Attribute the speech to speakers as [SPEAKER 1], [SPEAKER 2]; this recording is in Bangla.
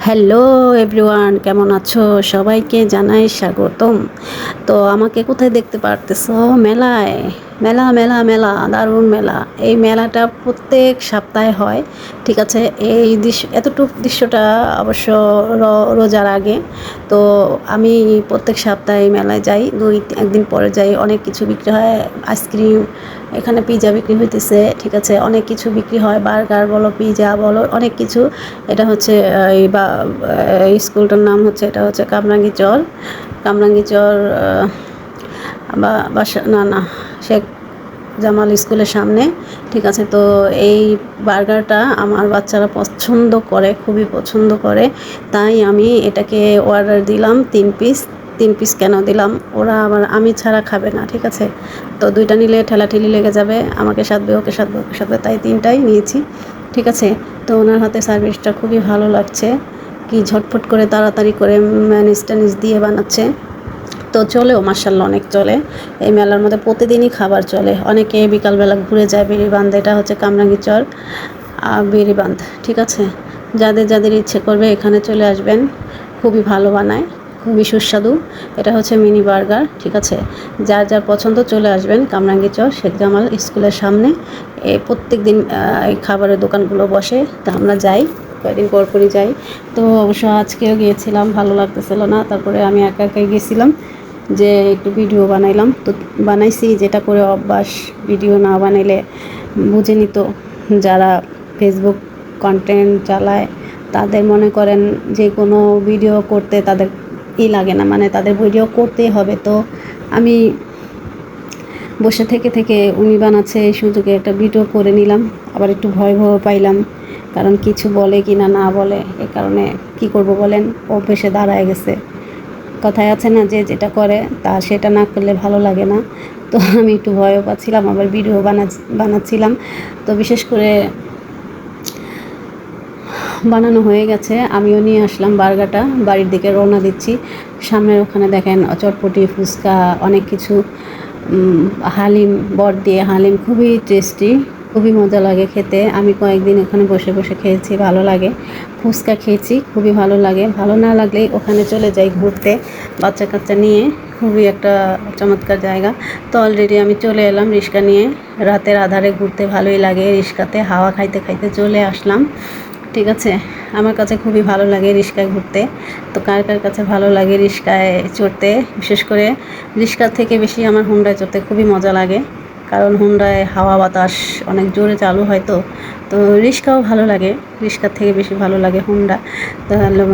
[SPEAKER 1] হ্যালো এভরিওয়ান কেমন আছো? সবাইকে জানাই স্বাগতম। তো আমাকে কোথায় দেখতে পারতেছো? মেলায়। মেলা মেলা মেলা, দারুণ মেলা। এই মেলাটা প্রত্যেক সপ্তাহে হয়, ঠিক আছে? এই দৃশ্য, এতটুকু দৃশ্যটা অবশ্য রোজার আগে। তো আমি প্রত্যেক সপ্তাহে মেলায় যাই। দুই, একদিন পরে যাই। অনেক কিছু বিক্রি হয়, আইসক্রিম, এখানে পিজা বিক্রি হইতেছে, ঠিক আছে? অনেক কিছু বিক্রি হয়, বার্গার বলো, পিজা বলো, অনেক কিছু। এটা হচ্ছে, এই বা স্কুলটার নাম হচ্ছে, এটা হচ্ছে কামরাঙ্গি চর কামরাঙ্গি চর বা, বাসা, না না। শেখ জামাল স্কুলের সামনে, ঠিক আছে? তো এই বার্গারটা আমার বাচ্চারা পছন্দ করে, খুবই পছন্দ করে। তাই আমি এটাকে অর্ডার দিলাম, তিন পিস তিন পিস কেন দিলাম? ওরা আবার আমি ছাড়া খাবে না, ঠিক আছে? তো দুইটা নিলে ঠেলাঠেলি লেগে যাবে, আমাকে সাথবে ওকে সাথবে ওকে সাথবে তাই তিনটাই নিয়েছি, ঠিক আছে? তো ওনার হাতে সার্ভিসটা খুবই ভালো লাগছে। কি ঝটফট করে তাড়াতাড়ি করে ম্যানেজ ট্যানেজ দিয়ে বানাচ্ছে। তো চলেও মার্শাল্লাহ অনেক চলে। এই মেলার মধ্যে প্রতিদিনই খাবার চলে। অনেকে বিকালবেলা ঘুরে যায় বেরিবান্ধ এটা হচ্ছে কামরাঙ্গি চর, আর বেরিবান্ধ ঠিক আছে? যাদের যাদের ইচ্ছে করবে এখানে চলে আসবেন। খুবই ভালো বানায়, খুবই সুস্বাদু। এটা হচ্ছে মিনি বার্গার, ঠিক আছে? যার যার পছন্দ চলে আসবেন কামরাঙ্গি চর, শেখ জামাল স্কুলের সামনে। এ প্রত্যেক দিন এই খাবারের দোকানগুলো বসে। তা আমরা যাই, কয়েকদিন পর পরই যাই। তো অবশ্য আজকেও গিয়েছিলাম, ভালো লাগতেছিল না। তারপরে আমি একা একাই গেছিলাম। যে একটু ভিডিও বানাইলাম, তো বানাইছি যেটা করে অভ্যাস, ভিডিও না বানাইলে বুঝে নিত যারা ফেসবুক কন্টেন্ট চালায়, তাদের মনে করেন যে কোনো ভিডিও করতে তাদের ই লাগে না মানে তাদের ভিডিও করতেই হবে। তো আমি বসে থেকে থেকে উনি বানাচ্ছে এই সুযোগে একটা ভিডিও করে নিলাম, আবার একটু ভয় ভয় পাইলাম, কারণ কিছু বলে কি না না বলে, এ কারণে কি করব বলেন, অভ্যেসে দাঁড়ায় গেছে। কথায় আছে না যে যেটা করে, তা সেটা না করলে ভালো লাগে না। তো আমি একটু ভয়ও পাচ্ছিলাম, আবার ভিডিও বানা বানাচ্ছিলাম। তো বিশেষ করে বানানো হয়ে গেছে। আমিও নিয়ে আসলাম বার্গারটা, বাড়ির দিকে রওনা দিচ্ছি। সামনে ওখানে দেখেন চটপটি, ফুচকা, অনেক কিছু। হালিম বট দিয়ে, হালিম খুবই টেস্টি খুবই মজা লাগে খেতে। আমি কয়েকদিন ওখানে বসে বসে খেয়েছি, ভালো লাগে। ফুচকা খেয়েছি, খুবই ভালো লাগে। ভালো না লাগলেই ওখানে চলে যাই ঘুরতে বাচ্চা কাচ্চা নিয়ে। খুবই একটা চমৎকার জায়গা। তো অলরেডি আমি চলে এলাম রিক্সা নিয়ে। রাতের আধারে ঘুরতে ভালোই লাগে রিক্সাতে হাওয়া খাইতে খাইতে চলে আসলাম। ঠিক আছে? আমার কাছে খুবই ভালো লাগে রিক্সায় ঘুরতে। তো কার কার কাছে ভালো লাগে রিক্সায় চড়তে? বিশেষ করে রিক্সার থেকে বেশি আমার হুন্ডায় চড়তে খুবই মজা লাগে। কারণ হুন্ডায় হাওয়া বাতাস অনেক জোরে চালু হয় তো তো রিক্সাও ভালো লাগে রিক্সার থেকে বেশি ভালো লাগে হুন্ডা। তো হলো